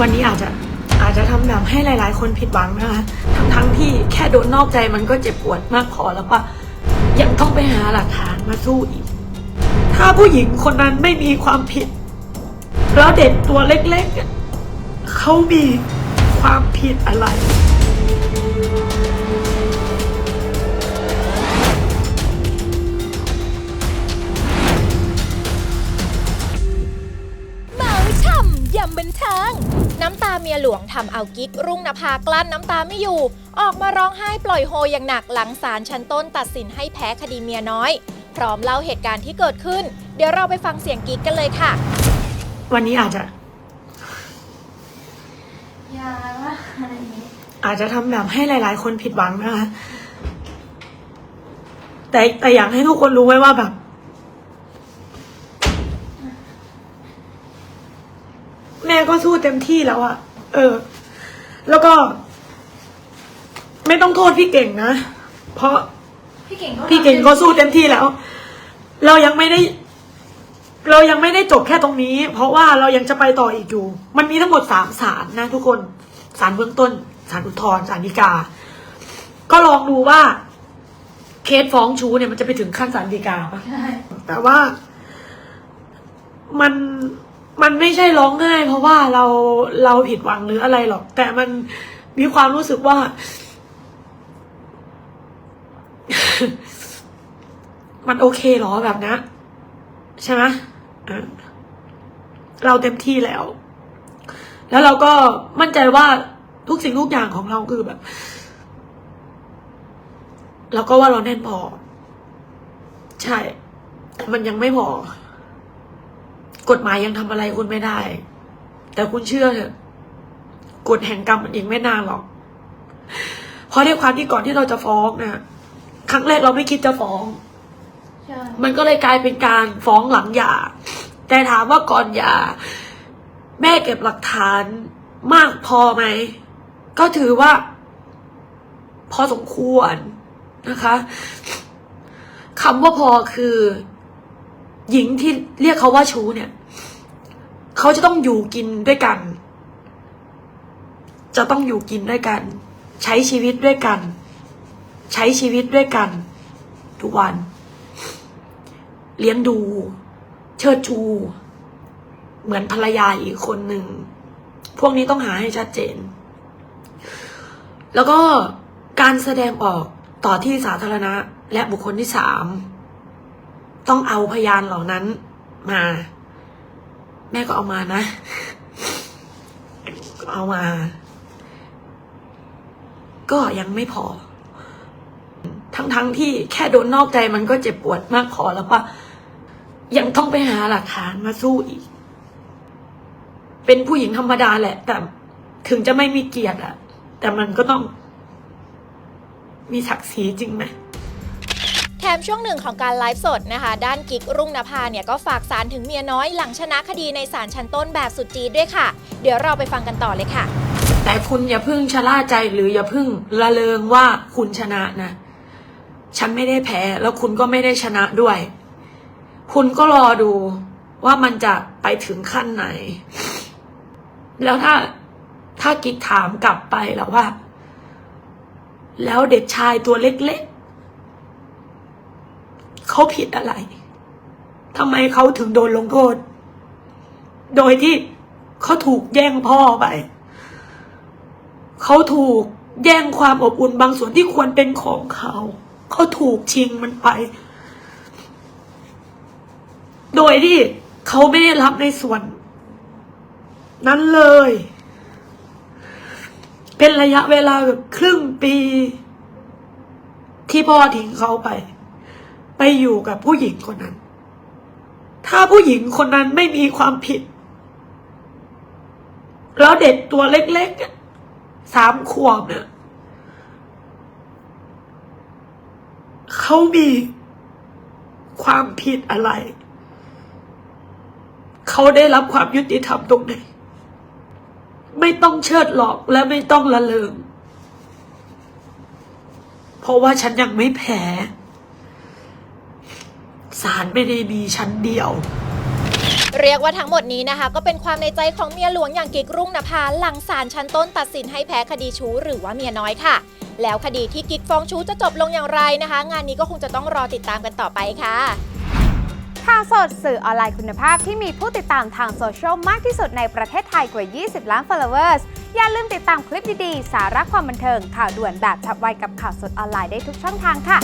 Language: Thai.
วันนี้อาจจะอาจจะทำแบบให้หลาย ๆ คนผิดหวังนะคะทั้งทั้งที่แค่โดนนอกใจมันก็เจ็บปวดมากพอแล้วว่ายังต้องไปหาหลักฐานมาสู้อีก ถ้าผู้หญิงคนนั้นไม่มีความผิด แล้วเด็กตัวเล็ก ๆ เขามีความผิดอะไรเมาช่ำยำบันเทิง น้ำตาเมียหลวงทำเอากิ๊กรุ่งนภากลั้นน้ำตาไม่อยู่ ออกมาร้องไห้ปล่อยโฮอย่างหนักหลังศาลชั้นต้นตัดสินให้แพ้คดีเมียน้อย พร้อมเล่าเหตุการณ์ที่เกิดขึ้น เดี๋ยวเราไปฟังเสียงกิ๊กกันเลยค่ะ วันนี้อาจจะอย่าว่าอะไรอย่างนี้อาจจะทำแบบให้หลาย ๆ คนผิดหวังนะคะแต่แต่อยากให้ทุกคนรู้ไว้ว่าแบบ แม่ ก็สู้เต็มที่แล้วอะเออ แล้วก็ ไม่ต้องโทษพี่เก่งนะ เพราะพี่เก่งพี่เก่งก็สู้เต็มที่แล้ว เรายังไม่ได้ เรายังไม่ได้จบแค่ตรงนี้ เพราะว่าเรายังจะไปต่ออีกอยู่ มันมีทั้งหมดสามศาลนะทุกคนศาลเบื้องต้นศาลอุทธรณ์ศาลฎีกา ก็ลองดูว่า เคสฟ้องชู้เนี่ยมันจะไปถึงขั้นศาลฎีกาปะใช่แต่ว่ามัน มันไม่ใช่ร้องไห้เพราะว่าเราเราผิดหวังหรืออะไรหรอก แต่มันมีความรู้สึกว่า มันโอเคหรอแบบนะใช่ไหมเราเต็มที่แล้ว แล้วเราก็มั่นใจว่าทุกสิ่งทุกอย่างของเราคือแบบเราก็ว่าเราแน่นพอ ใช่มันยังไม่พอ กฎหมายยังทำอะไรคุณไม่ได้ แต่คุณเชื่อเถอะกฎแห่งกรรมมันอีกไม่นานหรอก เพราะด้วยความที่ก่อนที่เราจะฟ้องนะครั้งแรกเราไม่คิดจะฟ้องใช่มันก็เลยกลายเป็นการฟ้องหลังหย่า แต่ถามว่าก่อนหย่า แม่เก็บหลักฐานมากพอไหม ก็ถือว่า พอสมควรนะคะคำว่าพอคือ หญิงที่เรียกเขาว่าชู้เนี่ย เขาจะต้องอยู่กินด้วยกัน จะต้องอยู่กินด้วยกัน ใช้ชีวิตด้วยกัน ใช้ชีวิตด้วยกัน ทุกวัน เลี้ยงดู เชิดชู เหมือนภรรยาอีกคนหนึ่ง พวกนี้ต้องหาให้ชัดเจน แล้วก็การแสดงออกต่อที่สาธารณะและบุคคลที่สามต้องเอาพยานเหล่านั้นมา แม่ก็เอามานะ ก็เอามา ก็ยังไม่พอ ทั้งๆทที่แค่โดนนอกใจมันก็เจ็บปวดมากพอแล้วว่ายังต้องไปหาหลักฐานมาสู้อีก เป็นผู้หญิงธรรมดาแหละ แต่ถึงจะไม่มีเกียรติอะแต่มันก็ต้อง มีศักดิ์ศรีจริงไหม มช่วงหนึ่งของการไลฟ์สดนะคะ ด้านกิ๊กรุ่งนภาเนี่ยก็ฝากสารถึงเมียน้อยหลังชนะคดีในศาลชั้นต้นแบบสุดจีดด้วยค่ะ เดี๋ยวเราไปฟังกันต่อเลยค่ะ แต่คุณอย่าพึ่งชะล่าใจหรืออย่าพึ่งละเลงว่าคุณชนะนะ ฉันไม่ได้แพ้แล้วคุณก็ไม่ได้ชนะด้วย คุณก็รอดูว่ามันจะไปถึงขั้นไหน แล้วถ้าถ้ากิ๊กถามกลับไปแล้วว่า แล้วเด็กชายตัวเล็ก เขาผิดอะไรทำไมเขาถึงโดนลงโทษ โดยที่เขาถูกแย่งพ่อไป เขาถูกแย่งความอบอุ่นบางส่วนที่ควรเป็นของเขา เขาถูกชิงมันไป โดยที่เขาไม่ได้รับในส่วน นั้นเลย เป็นระยะเวลาแบบครึ่งปี ที่พ่อทิ้งเขาไป ไปอยู่กับผู้หญิงคนนั้น ถ้าผู้หญิงคนนั้นไม่มีความผิด แล้วเด็กตัวเล็กๆสามขวบเนี่ยเขามีความผิดอะไร เขาได้รับความยุติธรรมตรงไหน ไม่ต้องเชิดหลอกและไม่ต้องละเลงเพราะว่าฉันยังไม่แพ้ ศาลไม่ได้มีชั้นเดียว เรียกว่าทั้งหมดนี้นะคะ ก็เป็นความในใจของเมียหลวงอย่างกิ๊กรุ่งนภาหลังศาลชั้นต้นตัดสินให้แพ้คดีชู้หรือว่าเมียน้อยค่ะ แล้วคดีที่กิ๊กฟ้องชู้จะจบลงอย่างไรนะคะ งานนี้ก็คงจะต้องรอติดตามกันต่อไปค่ะข่าวสดสื่อออนไลน์คุณภาพที่มีผู้ติดตามทางโซเชียลมากที่สุดในประเทศไทยกว่า 20 ล้าน followers อย่าลืมติดตามคลิปดีๆ สาระความบันเทิง ข่าวด่วนแบบฉับไวกับข่าวสดออนไลน์ได้ทุกช่องทางค่ะ